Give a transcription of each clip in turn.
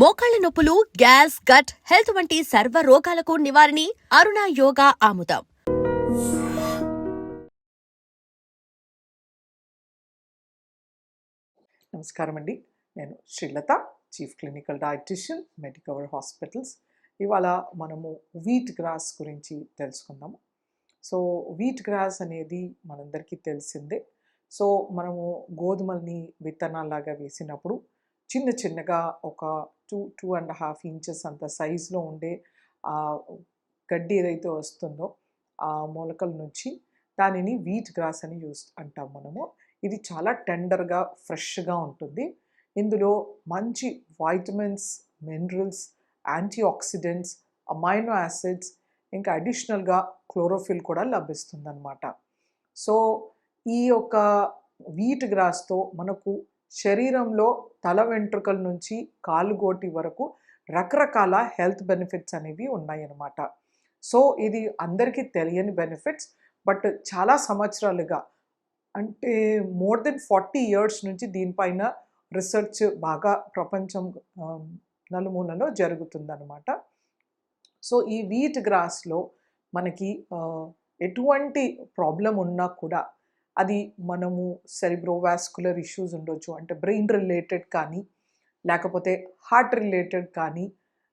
మోకాళ్ళ నొప్పులు gas gut health వంటి సర్వ రోగాలకు నివారణి అరుణ యోగా ఆముదం. నమస్కారం అండి నేను Srilatha chief clinical dietitian Medicover hospitals ఇవాళ మనము వీట్ గ్రాస్ గురించి తెలుసుకుందాము. సో వీట్ గ్రాస్ అనేది మనందరికీ తెలిసిందే. సో మనము గోధుమల్ని విత్తనాల్లాగా వేసినప్పుడు చిన్న చిన్నగా ఒక two two and half inches అంత సైజులో ఉండే ఆ గడ్డి ఏదైతే వస్తుందో ఆ మొలకల నుంచి దానిని వీట్ గ్రాస్ అని యూస్ అంటాం మనము. ఇది చాలా టెండర్గా ఫ్రెష్గా ఉంటుంది. ఇందులో మంచి vitamins minerals antioxidants amino acids ఇంకా అడిషనల్గా క్లోరోఫిల్ కూడా లభిస్తుందన్నమాట. సో ఈ యొక్క వీట్ గ్రాస్తో మనకు శరీరంలో తల వెంట్రుకల నుంచి కాలుగోటి వరకు రకరకాల హెల్త్ బెనిఫిట్స్ అనేవి ఉన్నాయన్నమాట. సో ఇది అందరికీ తెలియని బెనిఫిట్స్. బట్ చాలా సంవత్సరాలుగా అంటే మోర్ దెన్ ఫార్టీ ఇయర్స్ నుంచి దీనిపైన రీసెర్చ్ బాగా ప్రపంచం నలుమూలలో జరుగుతుందన్నమాట. సో ఈ వీట్ గ్రాస్లో మనకి ఎటువంటి ప్రాబ్లం ఉన్నా కూడా అది మనము సెరిబ్రోవాస్కులర్ ఇష్యూస్ ఉండొచ్చు. అంటే బ్రెయిన్ రిలేటెడ్ కానీ లేకపోతే హార్ట్ రిలేటెడ్ కానీ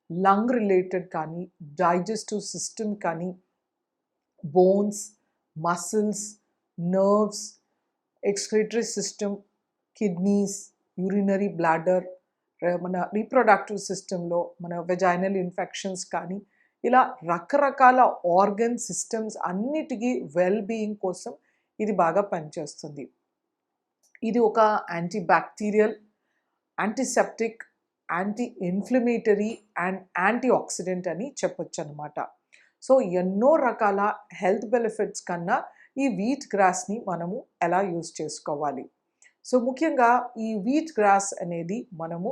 లంగ్ రిలేటెడ్ కానీ డైజెస్టివ్ సిస్టమ్ కానీ bones muscles nerves excretory system kidneys urinary bladder మన రీప్రొడక్టివ్ సిస్టంలో మన వెజైనల్ ఇన్ఫెక్షన్స్ కానీ ఇలా రకరకాల ఆర్గన్ సిస్టమ్స్ అన్నిటికీ వెల్ బీయింగ్ కోసం ఇది బాగా పనిచేస్తుంది. ఇది ఒక antibacterial antiseptic anti inflammatory and antioxidant అని చెప్పొచ్చు అనమాట సో ఎన్నో రకాల హెల్త్ బెనిఫిట్స్ కన్నా ఈ వీట్ గ్రాస్ని మనము ఎలా యూజ్ చేసుకోవాలి? సో ముఖ్యంగా ఈ వీట్ గ్రాస్ అనేది మనము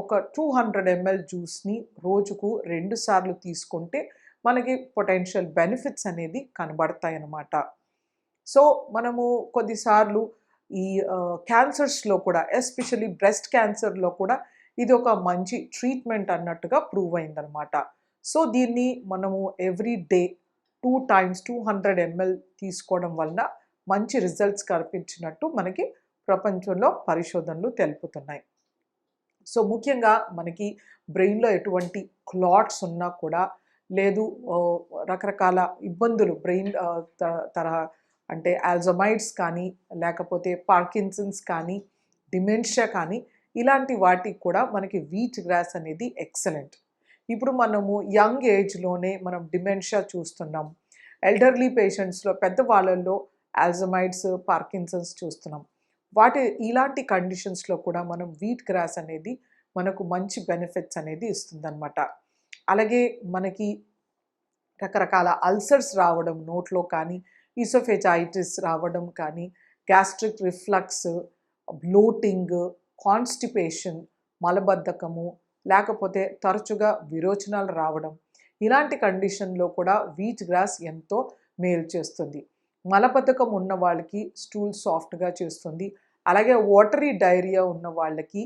ఒక టూ హండ్రెడ్ ఎంఎల్ జ్యూస్ని రోజుకు రెండు సార్లు తీసుకుంటే మనకి పొటెన్షియల్ బెనిఫిట్స్ అనేది కనబడతాయి అన్నమాట సో మనము కొద్దిసార్లు ఈ క్యాన్సర్స్లో కూడా ఎస్పెషల్లీ బ్రెస్ట్ క్యాన్సర్లో కూడా ఇది ఒక మంచి ట్రీట్మెంట్ అన్నట్టుగా ప్రూవ్ అయిందనమాట సో దీన్ని మనము every day two times two hundred ML తీసుకోవడం వలన మంచి రిజల్ట్స్ కనిపించినట్టు మనకి ప్రపంచంలో పరిశోధనలు తెలుపుతున్నాయి. సో ముఖ్యంగా మనకి బ్రెయిన్లో ఎటువంటి క్లాట్స్ ఉన్నా కూడా లేదు రకరకాల ఇబ్బందులు బ్రెయిన్ తరహా అంటే ఆల్జమైడ్స్ కానీ లేకపోతే పార్కిన్సన్స్ కానీ డిమెన్షియా కానీ ఇలాంటి వాటికి కూడా మనకి వీట్ గ్రాస్ అనేది ఎక్సలెంట్. ఇప్పుడు మనము యంగ్ ఏజ్లోనే మనం డిమెన్షియా చూస్తున్నాం. ఎల్డర్లీ పేషెంట్స్లో పెద్ద వాళ్ళల్లో ఆల్జమైడ్స్ పార్కిన్సన్స్ చూస్తున్నాం. వాటి ఇలాంటి కండిషన్స్లో కూడా మనం వీట్ గ్రాస్ అనేది మనకు మంచి బెనిఫిట్స్ అనేది ఇస్తుందన్నమాట. అలాగే మనకి రకరకాల అల్సర్స్ రావడం నోట్లో కానీ ఈసోఫెజైటిస్ రావడం కానీ గ్యాస్ట్రిక్ రిఫ్లక్స్ బ్లోటింగ్ కాన్స్టిపేషన్ మలబద్ధకము లేకపోతే తరచుగా విరోచనాలు రావడం. ఇలాంటి కండిషన్లో కూడా వీట్ గ్రాస్ ఎంతో మేలు చేస్తుంది. మలబద్ధకం ఉన్న వాళ్ళకి స్టూల్ సాఫ్ట్గా చేస్తుంది. అలాగే వాటరీ డైరియా ఉన్న వాళ్ళకి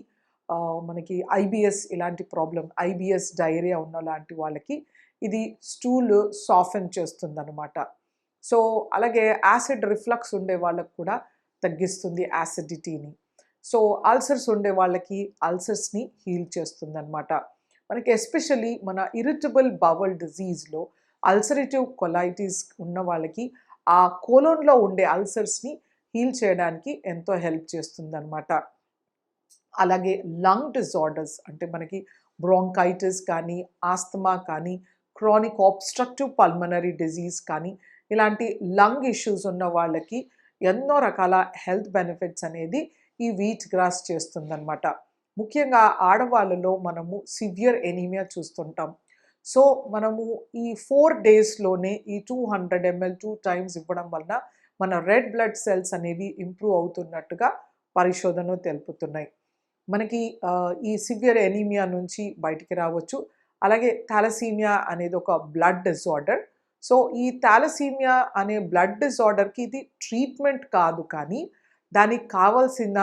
మనకి ఐబిఎస్ ఇలాంటి ప్రాబ్లం ఐబిఎస్ డైరియా ఉన్న లాంటి వాళ్ళకి ఇది స్టూల్ సాఫెన్ చేస్తుంది అనమాట సో అలాగే యాసిడ్ రిఫ్లక్స్ ఉండే వాళ్ళకు కూడా తగ్గిస్తుంది యాసిడిటీని. సో అల్సర్స్ ఉండే వాళ్ళకి అల్సర్స్ని హీల్ చేస్తుంది అనమాట మనకి ఎస్పెషల్లీ మన ఇరిటబుల్ బవల్ డిజీజ్లో అల్సరేటివ్ కొలైటిస్ ఉన్న వాళ్ళకి ఆ కోలోన్లో ఉండే అల్సర్స్ని హీల్ చేయడానికి ఎంతో హెల్ప్ చేస్తుంది అనమాట అలాగే లంగ్ డిజార్డర్స్ అంటే మనకి బ్రాంకైటిస్ కానీ ఆస్తమా కానీ క్రానిక్ ఆబ్స్ట్రక్టివ్ పల్మనరీ డిజీజ్ కానీ ఇలాంటి లంగ్ ఇష్యూస్ ఉన్న వాళ్ళకి ఎన్నో రకాల హెల్త్ బెనిఫిట్స్ అనేది ఈ వీట్ గ్రాస్ చేస్తుందన్నమాట. ముఖ్యంగా ఆడవాళ్ళలో మనము సివియర్ ఎనీమియా చూస్తుంటాం. సో మనము ఈ ఫోర్ డేస్లోనే ఈ two hundred ML two times ఇవ్వడం వలన మన రెడ్ బ్లడ్ సెల్స్ అనేవి ఇంప్రూవ్ అవుతున్నట్టుగా పరిశోధనలు తెలుపుతున్నాయి. మనకి ఈ సివియర్ ఎనీమియా నుంచి బయటికి రావచ్చు. అలాగే థాలసీమియా అనేది ఒక బ్లడ్ డిజార్డర్. సో ఈ థాలసీమియా అనే బ్లడ్ డిజార్డర్కి ఇది ట్రీట్మెంట్ కాదు కానీ దానికి కావాల్సిన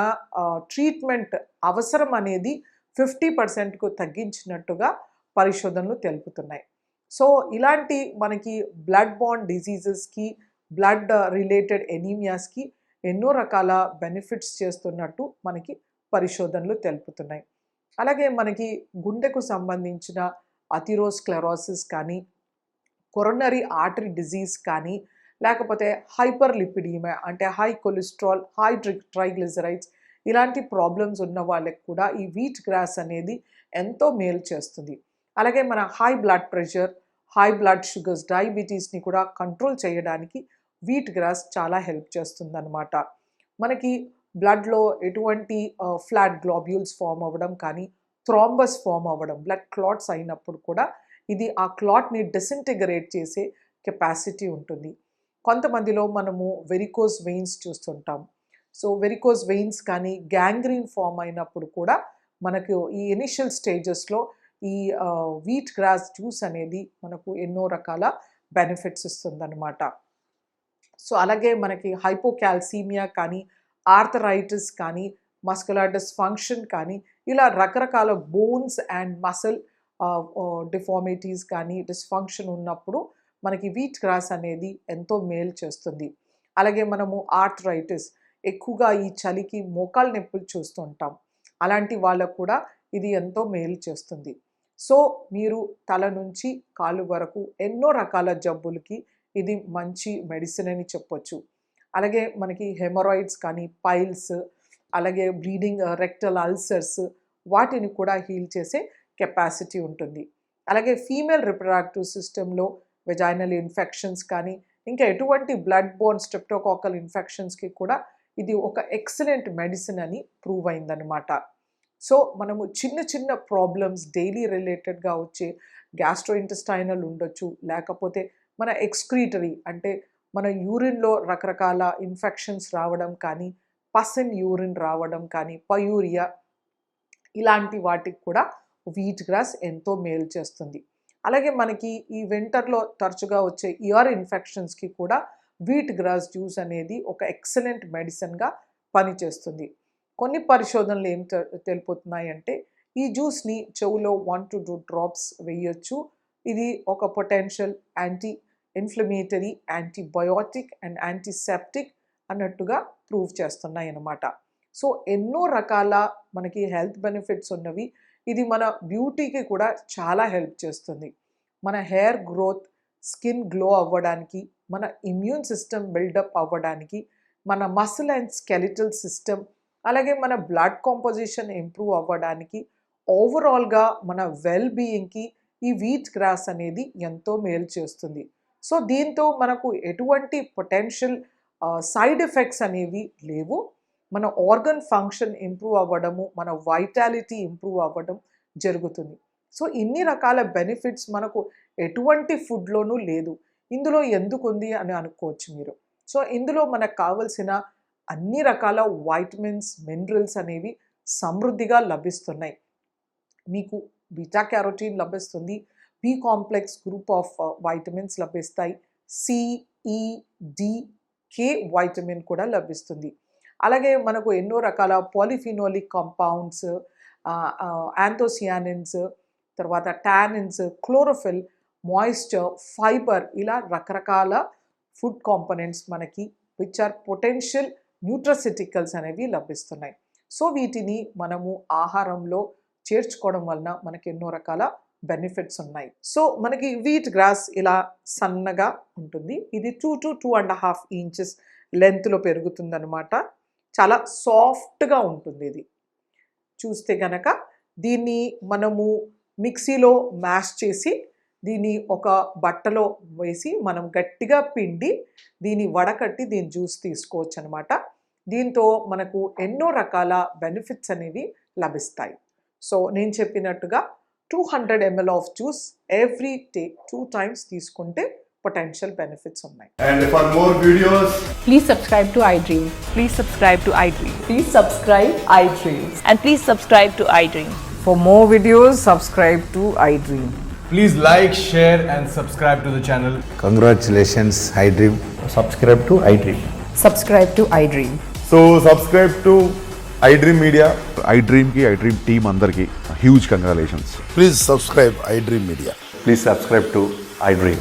ట్రీట్మెంట్ అవసరం అనేది ఫిఫ్టీ పర్సెంట్కు తగ్గించినట్టుగా పరిశోధనలు తెలుపుతున్నాయి. సో ఇలాంటి మనకి బ్లడ్ బాండ్ డిసీజెస్కి బ్లడ్ రిలేటెడ్ ఎనీమియాస్కి ఎన్నో రకాల బెనిఫిట్స్ చేస్తున్నట్టు మనకి పరిశోధనలు తెలుపుతున్నాయి. అలాగే మనకి గుండెకు సంబంధించిన అథిరోస్క్లెరోసిస్ కానీ కొరనరీ ఆర్టరీ డిజీజ్ కానీ లేకపోతే హైపర్ లిపిడీమియా అంటే high cholesterol high tri triglycerides ఇలాంటి ప్రాబ్లమ్స్ ఉన్న వాళ్ళకి కూడా ఈ వీట్ గ్రాస్ అనేది ఎంతో మేలు చేస్తుంది. అలాగే మన high blood pressure high blood sugars డయాబెటీస్ని కూడా కంట్రోల్ చేయడానికి వీట్ గ్రాస్ చాలా హెల్ప్ చేస్తుందన్నమాట. మనకి బ్లడ్లో ఎటువంటి ఫ్లాట్ గ్లోబ్యూల్స్ ఫామ్ అవ్వడం కానీ థ్రాంబస్ ఫామ్ అవ్వడం బ్లడ్ క్లాట్స్ అయినప్పుడు కూడా ఇది ఆ క్లాట్ని డిసింటిగ్రేట్ చేసే కెపాసిటీ ఉంటుంది. కొంతమందిలో మనము వెరికోస్ వెయిన్స్ చూస్తుంటాం. సో వెరికోస్ వెయిన్స్ కానీ గ్యాంగ్రీన్ ఫామ్ అయినప్పుడు కూడా మనకు ఈ ఇనిషియల్ స్టేజెస్లో ఈ వీట్ గ్రాస్ జ్యూస్ అనేది మనకు ఎన్నో రకాల బెనిఫిట్స్ ఇస్తుందన్నమాట. సో అలాగే మనకి హైపోకాల్సీమియా కానీ ఆర్థరైటిస్ కానీ మస్కులర్ డిస్ఫంక్షన్ కానీ ఇలా రకరకాల బోన్స్ అండ్ మసిల్ డిఫార్మిటీస్ కానీ డిస్ఫంక్షన్ ఉన్నప్పుడు మనకి వీట్ గ్రాస్ అనేది ఎంతో మేలు చేస్తుంది. అలాగే మనము ఆర్థరైటిస్ ఎక్కువగా ఈ చలికి మోకాలు నొప్పులు చూస్తుంటాం అలాంటి వాళ్ళకు కూడా ఇది ఎంతో మేలు చేస్తుంది. సో మీరు తల నుంచి కాలు వరకు ఎన్నో రకాల జబ్బులకి ఇది మంచి మెడిసిన్ అని చెప్పొచ్చు. అలాగే మనకి హెమరాయిడ్స్ కానీ పైల్స్ అలాగే బ్లీడింగ్ రెక్టల్ అల్సర్స్ వాటిని కూడా హీల్ చేసే కెపాసిటీ ఉంటుంది. అలాగే ఫీమేల్ రిప్రొడక్టివ్ సిస్టంలో వెజైనల్ ఇన్ఫెక్షన్స్ కానీ ఇంకా ఎటువంటి బ్లడ్ బోర్న్ స్ట్రెప్టోకాకల్ ఇన్ఫెక్షన్స్కి కూడా ఇది ఒక ఎక్సలెంట్ మెడిసిన్ అని ప్రూవ్ అయిందనమాట సో మనము చిన్న చిన్న ప్రాబ్లమ్స్ డైలీ రిలేటెడ్గా వచ్చే గ్యాస్ట్రో ఇంటెస్టైనల్ ఉండొచ్చు లేకపోతే మన ఎక్స్క్రీటరీ అంటే మన యూరిన్లో రకరకాల ఇన్ఫెక్షన్స్ రావడం కానీ పసన్ యూరిన్ రావడం కానీ పయూరియా ఇలాంటి వాటికి కూడా వీట్ గ్రాస్ ఎంతో మేలు చేస్తుంది. అలాగే మనకి ఈ వింటర్లో తరచుగా వచ్చే ఇయర్ ఇన్ఫెక్షన్స్కి కూడా వీట్ గ్రాస్ జ్యూస్ అనేది ఒక ఎక్సలెంట్ మెడిసిన్గా పనిచేస్తుంది. కొన్ని పరిశోధనలు ఏం తె- అంటే ఈ జ్యూస్ని చెవులో వన్ టు టూ డ్రాప్స్ వేయొచ్చు. ఇది ఒక potential anti inflammatory antibiotic and antiseptic అన్నట్టుగా ప్రూవ్ చేస్తున్నాయి అన్నమాట సో ఎన్నో రకాల మనకి హెల్త్ బెనిఫిట్స్ ఉన్నవి ఇది మన బ్యూటీకి కూడా చాలా హెల్ప్ చేస్తుంది. మన హెయిర్ గ్రోత్ స్కిన్ గ్లో అవ్వడానికి మన ఇమ్యూన్ సిస్టమ్ బిల్డప్ అవ్వడానికి మన మసిల్ అండ్ స్కెలిటల్ సిస్టమ్ అలాగే మన బ్లడ్ కాంపోజిషన్ ఇంప్రూవ్ అవ్వడానికి ఓవరాల్గా మన వెల్ బీయింగ్కి ఈ వీట్ గ్రాస్ అనేది ఎంతో మేలు చేస్తుంది. సో దీంతో మనకు ఎటువంటి పొటెన్షియల్ సైడ్ ఎఫెక్ట్స్ అనేవి లేవు. మన ఆర్గన్ ఫంక్షన్ ఇంప్రూవ్ అవ్వడము మన వైటాలిటీ ఇంప్రూవ్ అవ్వడం జరుగుతుంది. సో ఇన్ని రకాల బెనిఫిట్స్ మనకు ఎటువంటి ఫుడ్లోనూ లేదు. ఇందులో ఎందుకు ఉంది అని అనుకోవచ్చు మీరు. సో ఇందులో మనకు కావలసిన అన్ని రకాల వైటమిన్స్ మినరల్స్ అనేవి సమృద్ధిగా లభిస్తున్నాయి. మీకు బీటా క్యారోటీన్ లభిస్తుంది B complex group of vitamins లభిస్తాయి సిఈడి కే వైటమిన్ కూడా లభిస్తుంది. అలాగే మనకు ఎన్నో రకాల పాలిఫినోలిక్ కాంపౌండ్స్ యాంథోసియానిన్స్ తర్వాత టానిన్స్ క్లోరోఫిల్ మాయిశ్చర్ ఫైబర్ ఇలా రకరకాల ఫుడ్ కాంపనెంట్స్ మనకి విచ్ ఆర్ పొటెన్షియల్ న్యూట్రసిటికల్స్ అనేవి లభిస్తున్నాయి. సో వీటిని మనము ఆహారంలో చేర్చుకోవడం వలన మనకి ఎన్నో రకాల బెనిఫిట్స్ ఉన్నాయి. సో మనకి వీట్ గ్రాస్ ఇలా సన్నగా ఉంటుంది. ఇది two to two and half inches లెంత్లో పెరుగుతుందనమాట చాలా సాఫ్ట్గా ఉంటుంది ఇది. చూస్తే గనక దీన్ని మనము మిక్సీలో మ్యాష్ చేసి దీన్ని ఒక బట్టలో వేసి మనం గట్టిగా పిండి దీన్ని వడకట్టి దీని జ్యూస్ తీసుకోవచ్చు అనమాట దీంతో మనకు ఎన్నో రకాల బెనిఫిట్స్ అనేవి లభిస్తాయి. సో నేను చెప్పినట్టుగా two hundred ML of juice every day two times తీసుకుంటే పొటెన్షియల్ బెనిఫిట్స్ ఉన్నాయి And for more videos, Please subscribe to iDream. Please subscribe to iDream. Please subscribe iDreams. And please subscribe to iDream. For more videos, subscribe to iDream. please like, share, and subscribe to the channel. Congratulations, iDream. subscribe to iDream. Subscribe to iDream. So, subscribe to I Dream Media. I డ్రీమ్కి I dream team అందరికీ huge congratulations Please subscribe iDream Media. Please subscribe to iDream.